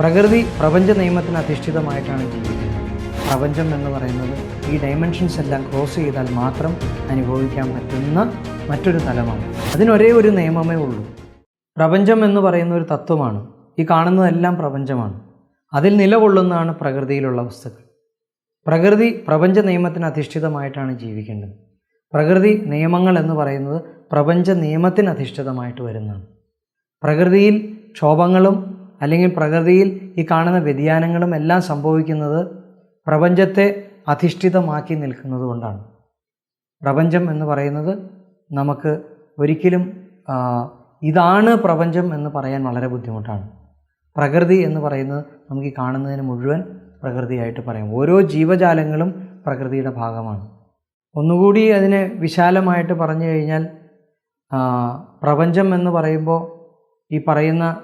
പ്രകൃതി പ്രപഞ്ച നിയമത്തിന് അധിഷ്ഠിതമായിട്ടാണ് ജീവിക്കുന്നത്. പ്രപഞ്ചം എന്ന് പറയുന്നത് ഈ ഡൈമെൻഷൻസ് എല്ലാം ക്രോസ് ചെയ്താൽ മാത്രം അനുഭവിക്കാൻ പറ്റുന്ന മറ്റൊരു തലമാണ്. അതിനൊരേ ഒരു നിയമമേ ഉള്ളൂ. പ്രപഞ്ചം എന്ന് പറയുന്ന ഒരു തത്വമാണ്. ഈ കാണുന്നതെല്ലാം പ്രപഞ്ചമാണ്. അതിൽ നിലകൊള്ളുന്നതാണ് പ്രകൃതിയിലുള്ള വസ്തുക്കൾ. പ്രകൃതി പ്രപഞ്ച നിയമത്തിന് അധിഷ്ഠിതമായിട്ടാണ് ജീവിക്കേണ്ടത്. പ്രകൃതി നിയമങ്ങൾ എന്ന് പറയുന്നത് പ്രപഞ്ച നിയമത്തിന് അധിഷ്ഠിതമായിട്ട് വരുന്നതാണ്. പ്രകൃതിയിൽ ക്ഷോഭങ്ങളും അല്ലെങ്കിൽ പ്രകൃതിയിൽ ഈ കാണുന്ന വ്യതിയാനങ്ങളും എല്ലാം സംഭവിക്കുന്നത് പ്രപഞ്ചത്തെ അധിഷ്ഠിതമാക്കി നിൽക്കുന്നത് കൊണ്ടാണ്. പ്രപഞ്ചം എന്ന് പറയുന്നത് നമുക്ക് ഒരിക്കലും ഇതാണ് പ്രപഞ്ചം എന്ന് പറയാൻ വളരെ ബുദ്ധിമുട്ടാണ്. പ്രകൃതി എന്ന് പറയുന്നത് നമുക്ക് ഈ കാണുന്നതിന് മുഴുവൻ പ്രകൃതിയായിട്ട് പറയാം. ഓരോ ജീവജാലങ്ങളും പ്രകൃതിയുടെ ഭാഗമാണ്. ഒന്നുകൂടി അതിനെ വിശാലമായിട്ട് പറഞ്ഞു കഴിഞ്ഞാൽ പ്രപഞ്ചം എന്ന് പറയുമ്പോൾ ഈ പറയുന്ന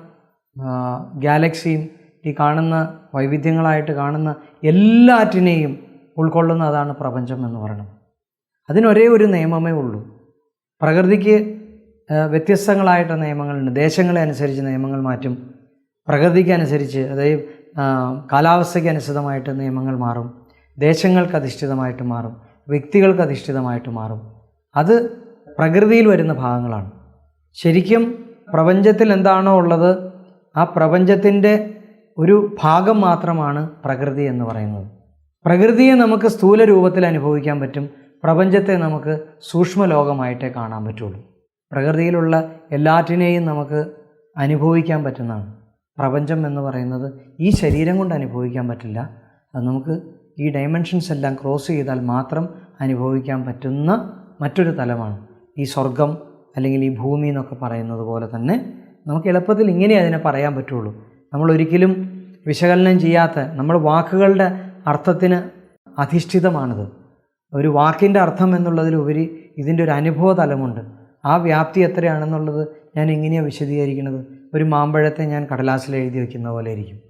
ഗാലക്സിയും ഈ കാണുന്ന വൈവിധ്യങ്ങളായിട്ട് കാണുന്ന എല്ലാറ്റിനെയും ഉൾക്കൊള്ളുന്ന അതാണ് പ്രപഞ്ചം എന്ന് പറയുന്നത്. അതിനൊരേ ഒരു നിയമമേ ഉള്ളൂ. പ്രകൃതിക്ക് വ്യത്യസ്തങ്ങളായിട്ട് നിയമങ്ങളുണ്ട്. ദേശങ്ങളെ അനുസരിച്ച് നിയമങ്ങൾ മാറ്റും. പ്രകൃതിക്ക് അനുസരിച്ച് അതായത് കാലാവസ്ഥയ്ക്ക് അനുസൃതമായിട്ട് നിയമങ്ങൾ മാറും. ദേശങ്ങൾക്ക് അധിഷ്ഠിതമായിട്ട് മാറും. വ്യക്തികൾക്ക് അധിഷ്ഠിതമായിട്ട് മാറും. അത് പ്രകൃതിയിൽ വരുന്ന ഭാഗങ്ങളാണ്. ശരിക്കും പ്രപഞ്ചത്തിൽ എന്താണോ ഉള്ളത് ആ പ്രപഞ്ചത്തിന്റെ ഒരു ഭാഗം മാത്രമാണ് പ്രകൃതി എന്ന് പറയുന്നത്. പ്രകൃതിയെ നമുക്ക് സ്ഥൂല രൂപത്തിൽ അനുഭവിക്കാൻ പറ്റും. പ്രപഞ്ചത്തെ നമുക്ക് സൂക്ഷ്മ ലോകമായിട്ടേ കാണാൻ പറ്റുള്ളൂ. പ്രകൃതിയിലുള്ള എല്ലാറ്റിനെയും നമുക്ക് അനുഭവിക്കാൻ പറ്റുന്നതാണ്. പ്രപഞ്ചം എന്ന് പറയുന്നത് ഈ ശരീരം കൊണ്ട് അനുഭവിക്കാൻ പറ്റില്ല. അത് നമുക്ക് ഈ ഡയമെൻഷൻസ് എല്ലാം ക്രോസ് ചെയ്താൽ മാത്രം അനുഭവിക്കാൻ പറ്റുന്ന മറ്റൊരു തലമാണ്. ഈ സ്വർഗം അല്ലെങ്കിൽ ഈ ഭൂമി എന്നൊക്കെ പറയുന്നത് പോലെ തന്നെ നമുക്ക് എളുപ്പത്തിൽ ഇങ്ങനെ അതിനെ പറയാൻ പറ്റുള്ളൂ. നമ്മൾ ഒരിക്കലും വിശകലനം ചെയ്യാത്ത നമ്മൾ വാക്കുകളുടെ അർത്ഥത്തിന് അധിഷ്ഠിതമാണിത്. ഒരു വാക്കിന്റെ അർത്ഥം എന്നുള്ളതിലുപരി ഇതിന്റെ ഒരു അനുഭവ തലമുണ്ട്. ആ വ്യാപ്തി എത്രയാണെന്നുള്ളത് ഞാൻ എങ്ങനെയാണ് വിശദീകരിക്കുന്നത്? ഒരു മാമ്പഴത്തെ ഞാൻ കടലാസിൽ എഴുതി വയ്ക്കുന്ന പോലെ ഇരിക്കും.